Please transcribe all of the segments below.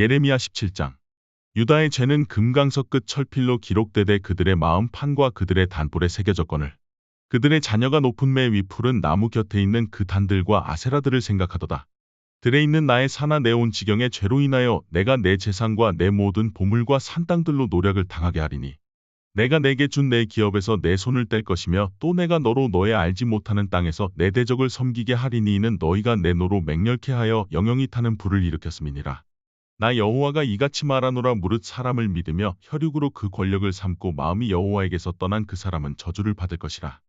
예레미야 17장 유다의 죄는 금강석 끝 철필로 기록되되 그들의 마음 판과 그들의 단불에 새겨졌거늘 그들의 자녀가 높은 매위 푸른 나무 곁에 있는 그 단들과 아세라들을 생각하도다. 들에 있는 나의 사나 내 온 지경의 죄로 인하여 내가 내 재산과 내 모든 보물과 산 땅들로 노력을 당하게 하리니 내가 내게 준 내 기업에서 내 손을 뗄 것이며 또 내가 너로 너의 알지 못하는 땅에서 내 대적을 섬기게 하리니 이는 너희가 내 노로 맹렬케 하여 영영이 타는 불을 일으켰음이니라. 나 여호와가 이같이 말하노라 무릇 사람을 믿으며 혈육으로 그 권력을 삼고 마음이 여호와에게서 떠난 그 사람은 저주를 받을 것이라.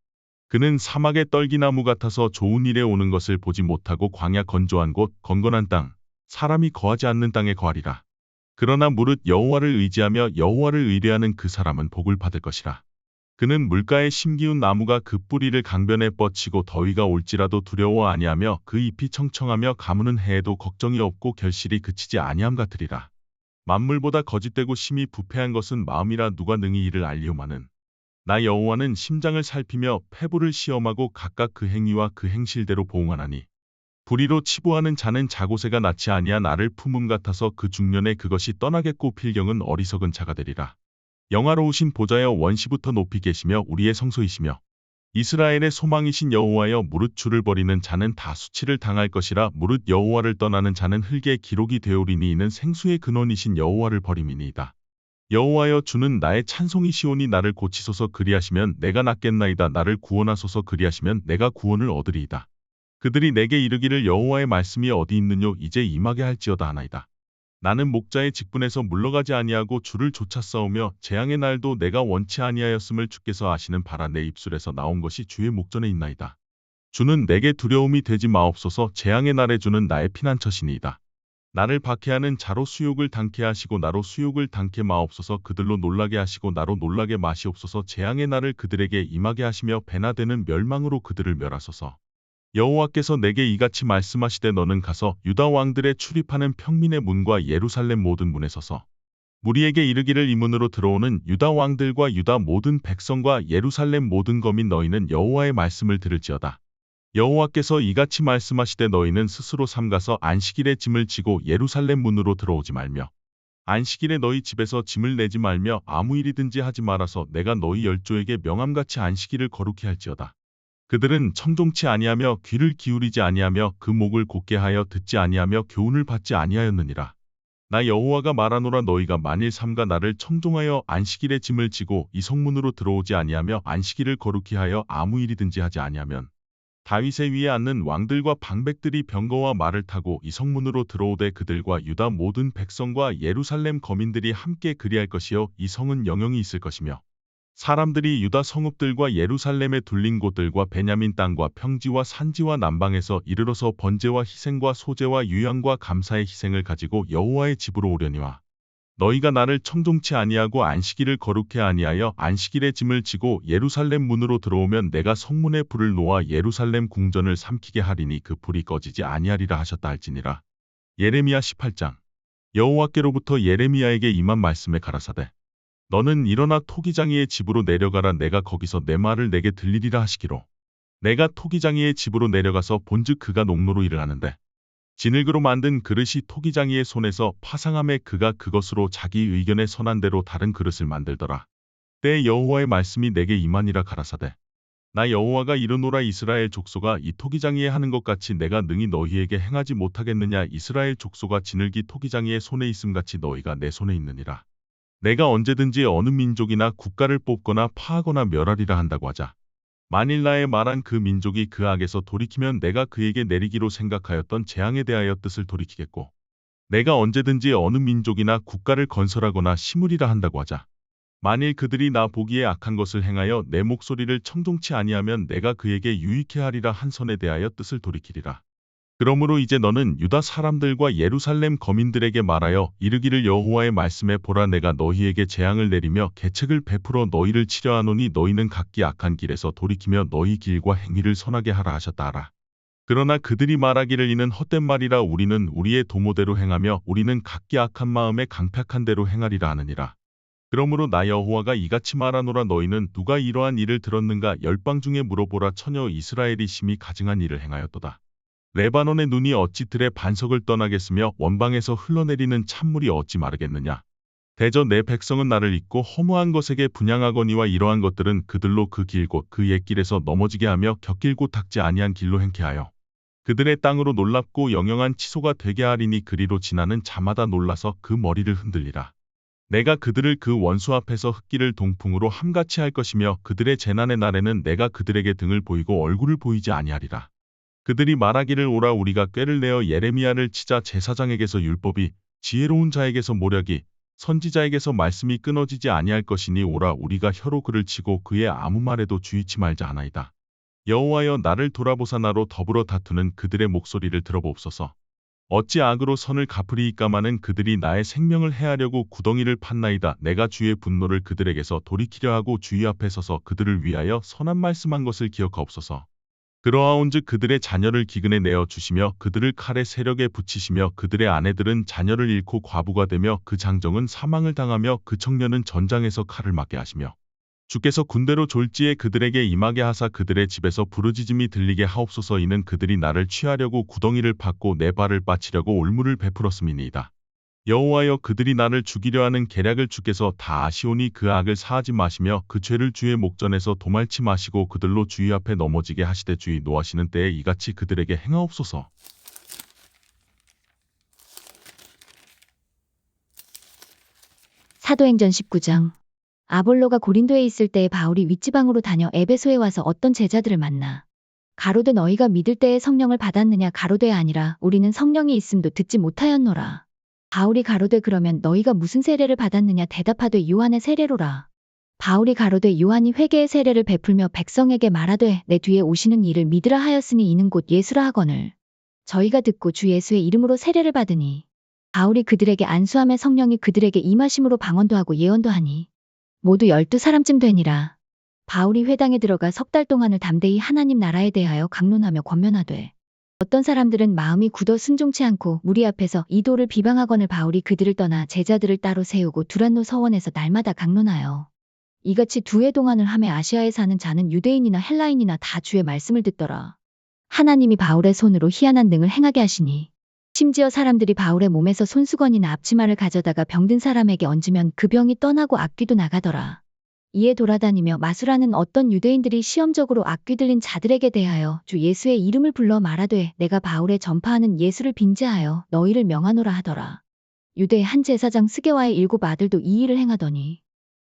그는 사막의 떨기나무 같아서 좋은 일에 오는 것을 보지 못하고 광야 건조한 곳 건건한 땅 사람이 거하지 않는 땅에 거하리라. 그러나 무릇 여호와를 의지하며 여호와를 의뢰하는 그 사람은 복을 받을 것이라. 그는 물가에 심기운 나무가 그 뿌리를 강변에 뻗치고 더위가 올지라도 두려워 아니하며 그 잎이 청청하며 가무는 해에도 걱정이 없고 결실이 그치지 아니함 같으리라. 만물보다 거짓되고 심히 부패한 것은 마음이라 누가 능히 이를 알리오마는 나 여호와는 심장을 살피며 폐부를 시험하고 각각 그 행위와 그 행실대로 보응하나니 불의로 치부하는 자는 자고새가 낳지 아니한 알을 품음 같아서 그 중년에 그것이 떠나겠고 필경은 어리석은 자가 되리라. 영화로우신 보좌여 원시부터 높이 계시며 우리의 성소이시며 이스라엘의 소망이신 여호와여 무릇 주를 버리는 자는 다 수치를 당할 것이라 무릇 여호와를 떠나는 자는 흙의 기록이 되오리니 이는 생수의 근원이신 여호와를 버림이니이다. 여호와여 주는 나의 찬송이시오니 나를 고치소서 그리하시면 내가 낫겠나이다 나를 구원하소서 그리하시면 내가 구원을 얻으리이다. 그들이 내게 이르기를 여호와의 말씀이 어디 있느뇨 이제 임하게 할지어다 하나이다. 나는 목자의 직분에서 물러가지 아니하고 주를 쫓아 싸우며 재앙의 날도 내가 원치 아니하였음을 주께서 아시는 바라 내 입술에서 나온 것이 주의 목전에 있나이다. 주는 내게 두려움이 되지 마옵소서 재앙의 날에 주는 나의 피난처시니이다. 나를 박해하는 자로 수욕을 당케 하시고 나로 수욕을 당케 마옵소서 그들로 놀라게 하시고 나로 놀라게 마시옵소서 재앙의 날을 그들에게 임하게 하시며 배나 되는 멸망으로 그들을 멸하소서. 여호와께서 내게 이같이 말씀하시되 너는 가서 유다 왕들의 출입하는 평민의 문과 예루살렘 모든 문에 서서 무리에게 이르기를 이 문으로 들어오는 유다 왕들과 유다 모든 백성과 예루살렘 모든 거민 너희는 여호와의 말씀을 들을지어다. 여호와께서 이같이 말씀하시되 너희는 스스로 삼가서 안식일에 짐을 지고 예루살렘 문으로 들어오지 말며 안식일에 너희 집에서 짐을 내지 말며 아무 일이든지 하지 말아서 내가 너희 열조에게 명함같이 안식일을 거룩히 할지어다. 그들은 청종치 아니하며 귀를 기울이지 아니하며 그 목을 곧게 하여 듣지 아니하며 교훈을 받지 아니하였느니라. 나 여호와가 말하노라 너희가 만일 삼가 나를 청종하여 안식일에 짐을 지고 이 성문으로 들어오지 아니하며 안식일을 거룩히 하여 아무 일이든지 하지 아니하면 다윗의 위에 앉는 왕들과 방백들이 병거와 말을 타고 이 성문으로 들어오되 그들과 유다 모든 백성과 예루살렘 거민들이 함께 그리할 것이요 이 성은 영영이 있을 것이며 사람들이 유다 성읍들과 예루살렘에 둘린 곳들과 베냐민 땅과 평지와 산지와 남방에서 이르러서 번제와 희생과 소제와 유향과 감사의 희생을 가지고 여호와의 집으로 오려니와 너희가 나를 청종치 아니하고 안식일을 거룩해 아니하여 안식일에 짐을 지고 예루살렘 문으로 들어오면 내가 성문에 불을 놓아 예루살렘 궁전을 삼키게 하리니 그 불이 꺼지지 아니하리라 하셨다 할지니라. 예레미야 18장 여호와께로부터 예레미야에게 임한 말씀에 가라사대 너는 일어나 토기장이의 집으로 내려가라 내가 거기서 내 말을 내게 들리리라 하시기로. 내가 토기장이의 집으로 내려가서 본즉 그가 농로로 일을 하는데 진흙으로 만든 그릇이 토기장이의 손에서 파상함에 그가 그것으로 자기 의견에 선한 대로 다른 그릇을 만들더라. 때 여호와의 말씀이 내게 임하니라 가라사대. 나 여호와가 이르노라 이스라엘 족소가 이 토기장이에 하는 것 같이 내가 능히 너희에게 행하지 못하겠느냐 이스라엘 족소가 진흙이 토기장이의 손에 있음같이 너희가 내 손에 있느니라. 내가 언제든지 어느 민족이나 국가를 뽑거나 파하거나 멸하리라 한다고 하자. 만일 나의 말한 그 민족이 그 악에서 돌이키면 내가 그에게 내리기로 생각하였던 재앙에 대하여 뜻을 돌이키겠고 내가 언제든지 어느 민족이나 국가를 건설하거나 심으리라 한다고 하자. 만일 그들이 나 보기에 악한 것을 행하여 내 목소리를 청종치 아니하면 내가 그에게 유익해 하리라 한 선에 대하여 뜻을 돌이키리라. 그러므로 이제 너는 유다 사람들과 예루살렘 거민들에게 말하여 이르기를 여호와의 말씀에 보라 내가 너희에게 재앙을 내리며 계책을 베풀어 너희를 치려하노니 너희는 각기 악한 길에서 돌이키며 너희 길과 행위를 선하게 하라 하셨다 하라. 그러나 그들이 말하기를 이는 헛된 말이라 우리는 우리의 도모대로 행하며 우리는 각기 악한 마음에 강팍한 대로 행하리라 하느니라. 그러므로 나 여호와가 이같이 말하노라 너희는 누가 이러한 일을 들었는가 열방 중에 물어보라 처녀 이스라엘이 심히 가증한 일을 행하였도다. 레바논의 눈이 어찌 들의 반석을 떠나겠으며 원방에서 흘러내리는 찬물이 어찌 마르겠느냐. 대저 내 백성은 나를 잊고 허무한 것에게 분양하거니와 이러한 것들은 그들로 그 길고 그 옛길에서 넘어지게 하며 곁길고 닦지 아니한 길로 행케 하여 그들의 땅으로 놀랍고 영영한 치소가 되게 하리니 그리로 지나는 자마다 놀라서 그 머리를 흔들리라. 내가 그들을 그 원수 앞에서 흙길을 동풍으로 함같이 할 것이며 그들의 재난의 날에는 내가 그들에게 등을 보이고 얼굴을 보이지 아니하리라. 그들이 말하기를 오라 우리가 꾀를 내어 예레미야를 치자 제사장에게서 율법이 지혜로운 자에게서 모략이 선지자에게서 말씀이 끊어지지 아니할 것이니 오라 우리가 혀로 그를 치고 그의 아무 말에도 주의치 말자 하나이다. 여호와여 나를 돌아보사 나로 더불어 다투는 그들의 목소리를 들어보옵소서. 어찌 악으로 선을 갚으리이까마는 그들이 나의 생명을 해하려고 구덩이를 팠나이다. 내가 주의 분노를 그들에게서 돌이키려 하고 주의 앞에 서서 그들을 위하여 선한 말씀한 것을 기억하옵소서. 그러하온즉 그들의 자녀를 기근에 내어 주시며 그들을 칼의 세력에 붙이시며 그들의 아내들은 자녀를 잃고 과부가 되며 그 장정은 사망을 당하며 그 청년은 전장에서 칼을 맞게 하시며 주께서 군대로 졸지에 그들에게 임하게 하사 그들의 집에서 부르짖음이 들리게 하옵소서 이는 그들이 나를 취하려고 구덩이를 팠고 내 발을 빠치려고 올무를 베풀었음이니이다. 여호와여 그들이 나를 죽이려 하는 계략을 주께서 다 아시오니 그 악을 사하지 마시며 그 죄를 주의 목전에서 도말치 마시고 그들로 주의 앞에 넘어지게 하시되 주의 노하시는 때에 이같이 그들에게 행하옵소서. 사도행전 19장 아볼로가 고린도에 있을 때에 바울이 윗지방으로 다녀 에베소에 와서 어떤 제자들을 만나 가로되 너희가 믿을 때에 성령을 받았느냐 가로되 아니라 우리는 성령이 있음도 듣지 못하였노라. 바울이 가로되 그러면 너희가 무슨 세례를 받았느냐 대답하되 요한의 세례로라. 바울이 가로되 요한이 회개의 세례를 베풀며 백성에게 말하되 내 뒤에 오시는 이를 믿으라 하였으니 이는 곧 예수라 하거늘. 저희가 듣고 주 예수의 이름으로 세례를 받으니 바울이 그들에게 안수함에 성령이 그들에게 임하심으로 방언도 하고 예언도 하니 모두 열두 사람쯤 되니라. 바울이 회당에 들어가 석 달 동안을 담대히 하나님 나라에 대하여 강론하며 권면하되 어떤 사람들은 마음이 굳어 순종치 않고 무리 앞에서 이도를 비방하거늘 바울이 그들을 떠나 제자들을 따로 세우고 두란노 서원에서 날마다 강론하여 이같이 두 해 동안을 함에 아시아에 사는 자는 유대인이나 헬라인이나 다 주의 말씀을 듣더라. 하나님이 바울의 손으로 희한한 능을 행하게 하시니 심지어 사람들이 바울의 몸에서 손수건이나 앞치마를 가져다가 병든 사람에게 얹으면 그 병이 떠나고 악귀도 나가더라. 이에 돌아다니며 마술하는 어떤 유대인들이 시험적으로 악귀 들린 자들에게 대하여 주 예수의 이름을 불러 말하되 내가 바울의 전파하는 예수를 빙자하여 너희를 명하노라 하더라. 유대의 한 제사장 스게와의 일곱 아들도 이 일을 행하더니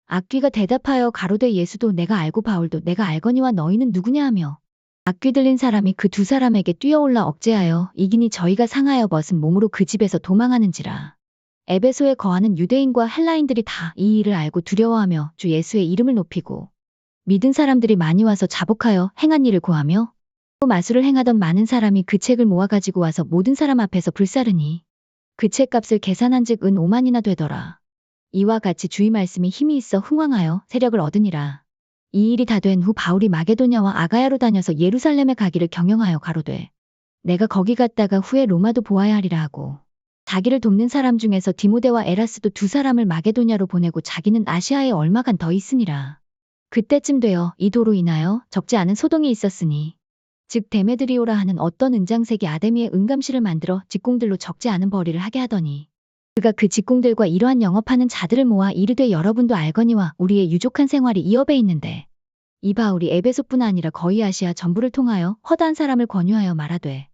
악귀가 대답하여 가로되 예수도 내가 알고 바울도 내가 알거니와 너희는 누구냐 하며 악귀 들린 사람이 그 두 사람에게 뛰어올라 억제하여 이기니 저희가 상하여 벗은 몸으로 그 집에서 도망하는지라. 에베소에 거하는 유대인과 헬라인들이 다 이 일을 알고 두려워하며 주 예수의 이름을 높이고 믿은 사람들이 많이 와서 자복하여 행한 일을 고하며 또 마술을 행하던 많은 사람이 그 책을 모아 가지고 와서 모든 사람 앞에서 불사르니 그 책값을 계산한 즉 은 5만이나 되더라. 이와 같이 주의 말씀이 힘이 있어 흥왕하여 세력을 얻으니라. 이 일이 다 된 후 바울이 마게도냐와 아가야로 다녀서 예루살렘에 가기를 경영하여 가로되 내가 거기 갔다가 후에 로마도 보아야 하리라 하고 자기를 돕는 사람 중에서 디모데와 에라스도 두 사람을 마게도냐로 보내고 자기는 아시아에 얼마간 더 있으니라. 그때쯤 되어 이 도로 인하여 적지 않은 소동이 있었으니 즉 데메드리오라 하는 어떤 은장색이 아데미의 은감실을 만들어 직공들로 적지 않은 벌이를 하게 하더니 그가 그 직공들과 이러한 영업하는 자들을 모아 이르되 여러분도 알거니와 우리의 유족한 생활이 이 업에 있는데 이 바울이 에베소뿐 아니라 거의 아시아 전부를 통하여 허다한 사람을 권유하여 말하되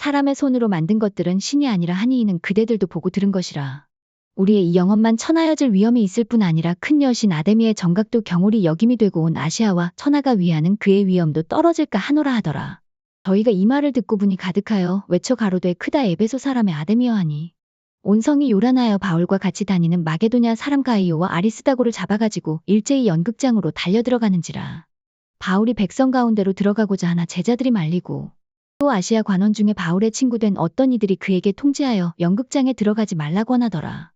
사람의 손으로 만든 것들은 신이 아니라 하니 이는 그대들도 보고 들은 것이라. 우리의 이 영업만 천하여질 위험이 있을 뿐 아니라 큰 여신 아데미의 정각도 경홀이 역임이 되고 온 아시아와 천하가 위하는 그의 위엄도 떨어질까 하노라 하더라. 저희가 이 말을 듣고 분이 가득하여 외쳐 가로되 크다 에베소 사람의 아데미여 하니 온 성이 요란하여 바울과 같이 다니는 마게도냐 사람 가이오와 아리스다고를 잡아가지고 일제히 연극장으로 달려 들어가는지라. 바울이 백성 가운데로 들어가고자 하나 제자들이 말리고 또 아시아 관원 중에 바울의 친구된 어떤 이들이 그에게 통지하여 연극장에 들어가지 말라고 하나더라.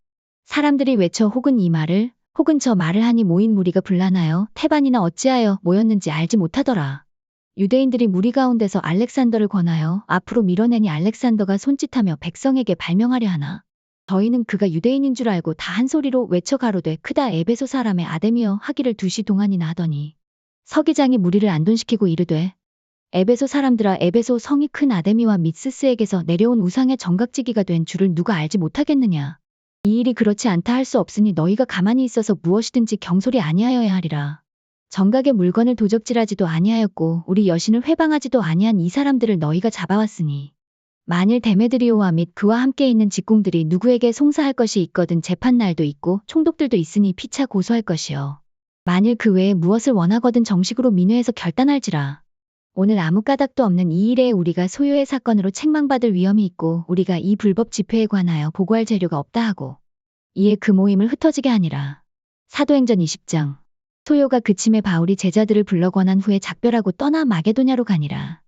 사람들이 외쳐 혹은 이 말을 혹은 저 말을 하니 모인 무리가 분란하여 태반이나 어찌하여 모였는지 알지 못하더라. 유대인들이 무리 가운데서 알렉산더를 권하여 앞으로 밀어내니 알렉산더가 손짓하며 백성에게 발명하려 하나. 저희는 그가 유대인인 줄 알고 다 한 소리로 외쳐 가로되 크다 에베소 사람의 아데미어 하기를 두시 동안이나 하더니 서기장이 무리를 안돈시키고 이르되 에베소 사람들아 에베소 성이 큰 아데미와 미스스에게서 내려온 우상의 정각지기가 된 줄을 누가 알지 못하겠느냐. 이 일이 그렇지 않다 할 수 없으니 너희가 가만히 있어서 무엇이든지 경솔이 아니하여야 하리라. 정각의 물건을 도적질하지도 아니하였고 우리 여신을 회방하지도 아니한 이 사람들을 너희가 잡아왔으니 만일 데메드리오와 및 그와 함께 있는 직공들이 누구에게 송사할 것이 있거든 재판날도 있고 총독들도 있으니 피차 고소할 것이요. 만일 그 외에 무엇을 원하거든 정식으로 민회에서 결단할지라. 오늘 아무 까닭도 없는 이 일에 우리가 소요의 사건으로 책망받을 위험이 있고 우리가 이 불법 집회에 관하여 보고할 재료가 없다 하고 이에 그 모임을 흩어지게 하니라. 사도행전 20장 소요가 그침에 바울이 제자들을 불러 권한 후에 작별하고 떠나 마게도냐로 가니라.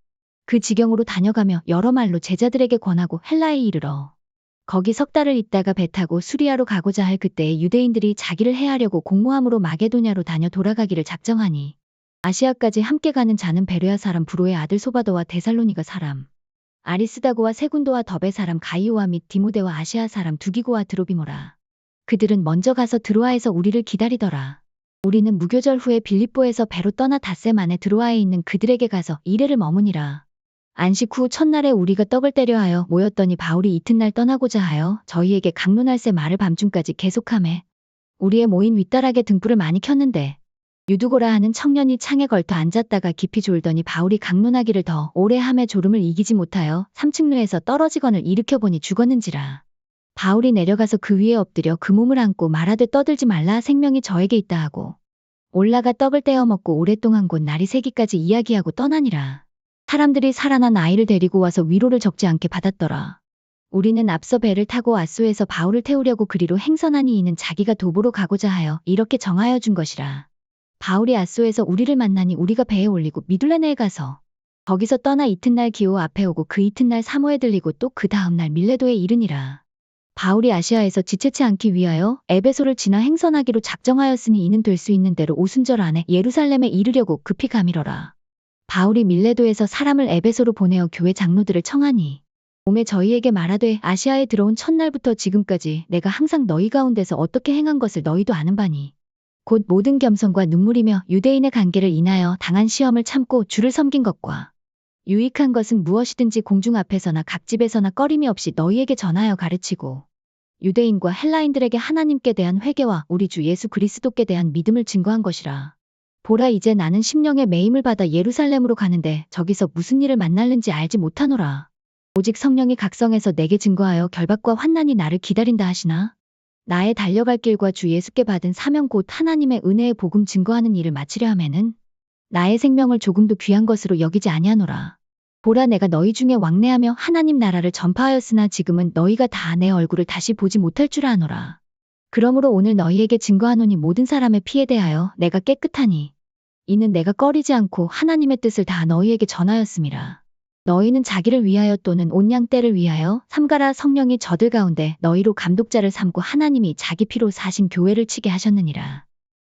그 지경으로 다녀가며 여러 말로 제자들에게 권하고 헬라에 이르러 거기 석 달을 있다가 배 타고 수리아로 가고자 할 그때에 유대인들이 자기를 해하려고 공모함으로 마게도냐로 다녀 돌아가기를 작정하니 아시아까지 함께 가는 자는 베르야 사람 브로의 아들 소바도와 데살로니가 사람 아리스다고와 세군도와 더베 사람 가이오와 및 디모데와 아시아 사람 두기고와 드로비모라. 그들은 먼저 가서 드로아에서 우리를 기다리더라. 우리는 무교절 후에 빌립보에서 배로 떠나 닷새 만에 드로아에 있는 그들에게 가서 이래를 머무니라. 안식 후 첫날에 우리가 떡을 때려 하여 모였더니 바울이 이튿날 떠나고자 하여 저희에게 강론할 새 말을 밤중까지 계속하매 우리의 모인 윗다락에 등불을 많이 켰는데 유두고라 하는 청년이 창에 걸터 앉았다가 깊이 졸더니 바울이 강론하기를 더 오래 함에 졸음을 이기지 못하여 삼층루에서 떨어지건을 일으켜 보니 죽었는지라. 바울이 내려가서 그 위에 엎드려 그 몸을 안고 말하되 떠들지 말라 생명이 저에게 있다 하고 올라가 떡을 떼어 먹고 오랫동안 곧 날이 새기까지 이야기하고 떠나니라. 사람들이 살아난 아이를 데리고 와서 위로를 적지 않게 받았더라. 우리는 앞서 배를 타고 아소에서 바울을 태우려고 그리로 행선하니 이는 자기가 도보로 가고자 하여 이렇게 정하여 준 것이라. 바울이 아소에서 우리를 만나니 우리가 배에 올리고 미둘레네에 가서 거기서 떠나 이튿날 기호 앞에 오고 그 이튿날 사모에 들리고 또 그 다음날 밀레도에 이르니라. 바울이 아시아에서 지체치 않기 위하여 에베소를 지나 행선하기로 작정하였으니 이는 될 수 있는 대로 오순절 안에 예루살렘에 이르려고 급히 가미러라. 바울이 밀레도에서 사람을 에베소로 보내어 교회 장로들을 청하니 몸에 저희에게 말하되 아시아에 들어온 첫날부터 지금까지 내가 항상 너희 가운데서 어떻게 행한 것을 너희도 아는 바니 곧 모든 겸손과 눈물이며 유대인의 관계를 인하여 당한 시험을 참고 주를 섬긴 것과 유익한 것은 무엇이든지 공중 앞에서나 각집에서나 꺼림이 없이 너희에게 전하여 가르치고 유대인과 헬라인들에게 하나님께 대한 회개와 우리 주 예수 그리스도께 대한 믿음을 증거한 것이라. 보라 이제 나는 심령의 매임을 받아 예루살렘으로 가는데 저기서 무슨 일을 만날는지 알지 못하노라. 오직 성령이 각성해서 내게 증거하여 결박과 환난이 나를 기다린다 하시나? 나의 달려갈 길과 주 예수께 받은 사명 곧 하나님의 은혜의 복음 증거하는 일을 마치려 하면은 나의 생명을 조금도 귀한 것으로 여기지 아니하노라. 보라 내가 너희 중에 왕래하며 하나님 나라를 전파하였으나 지금은 너희가 다 내 얼굴을 다시 보지 못할 줄 아노라. 그러므로 오늘 너희에게 증거하노니 모든 사람의 피에 대하여 내가 깨끗하니 이는 내가 꺼리지 않고 하나님의 뜻을 다 너희에게 전하였음이라. 너희는 자기를 위하여 또는 온양 때를 위하여 삼가라 성령이 저들 가운데 너희로 감독자를 삼고 하나님이 자기 피로 사신 교회를 치게 하셨느니라.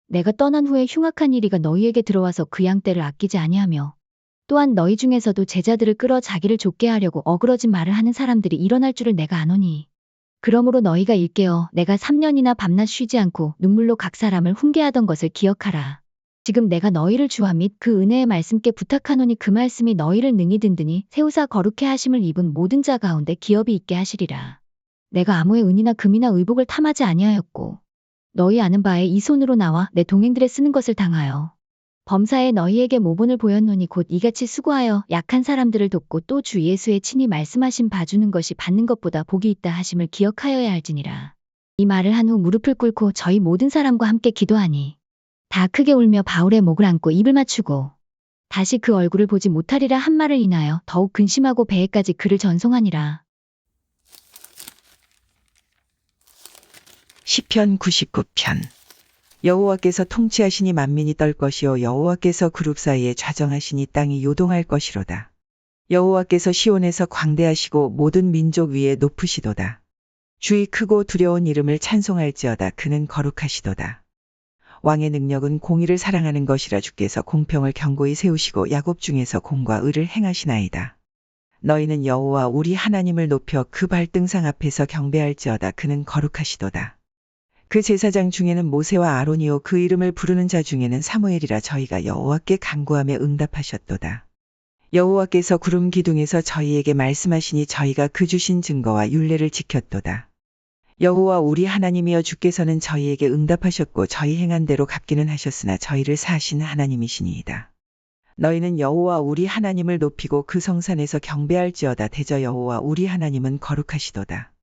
내가 떠난 후에 흉악한 이리가 너희에게 들어와서 그 양 때를 아끼지 아니하며 또한 너희 중에서도 제자들을 끌어 자기를 좁게 하려고 어그러진 말을 하는 사람들이 일어날 줄을 내가 아노니. 그러므로 너희가 일깨어 내가 3년이나 밤낮 쉬지 않고 눈물로 각 사람을 훈계하던 것을 기억하라. 지금 내가 너희를 주와 및 그 은혜의 말씀께 부탁하노니 그 말씀이 너희를 능히 든든히 세우사 거룩해 하심을 입은 모든 자 가운데 기업이 있게 하시리라. 내가 아무의 은이나 금이나 의복을 탐하지 아니하였고 너희 아는 바에 이 손으로 나와 내 동행들의 쓰는 것을 당하여 범사에 너희에게 모본을 보였노니 곧 이같이 수고하여 약한 사람들을 돕고 또 주 예수의 친히 말씀하신 봐주는 것이 받는 것보다 복이 있다 하심을 기억하여야 할지니라. 이 말을 한 후 무릎을 꿇고 저희 모든 사람과 함께 기도하니 다 크게 울며 바울의 목을 안고 입을 맞추고 다시 그 얼굴을 보지 못하리라 한 말을 인하여 더욱 근심하고 배에까지 그를 전송하니라. 시편 99편 여호와께서 통치하시니 만민이 떨 것이요 여호와께서 그룹 사이에 좌정하시니 땅이 요동할 것이로다. 여호와께서 시온에서 광대하시고 모든 민족 위에 높으시도다. 주의 크고 두려운 이름을 찬송할지어다 그는 거룩하시도다. 왕의 능력은 공의를 사랑하는 것이라 주께서 공평을 경고히 세우시고 야곱 중에서 공과 의를 행하시나이다. 너희는 여호와 우리 하나님을 높여 그 발등상 앞에서 경배할지어다 그는 거룩하시도다. 그 제사장 중에는 모세와 아론이요 그 이름을 부르는 자 중에는 사무엘이라 저희가 여호와께 간구하며 응답하셨도다. 여호와께서 구름 기둥에서 저희에게 말씀하시니 저희가 그 주신 증거와 율례를 지켰도다. 여호와 우리 하나님이여 주께서는 저희에게 응답하셨고 저희 행한 대로 갚기는 하셨으나 저희를 사신 하나님이시니이다. 너희는 여호와 우리 하나님을 높이고 그 성산에서 경배할지어다 대저 여호와 우리 하나님은 거룩하시도다.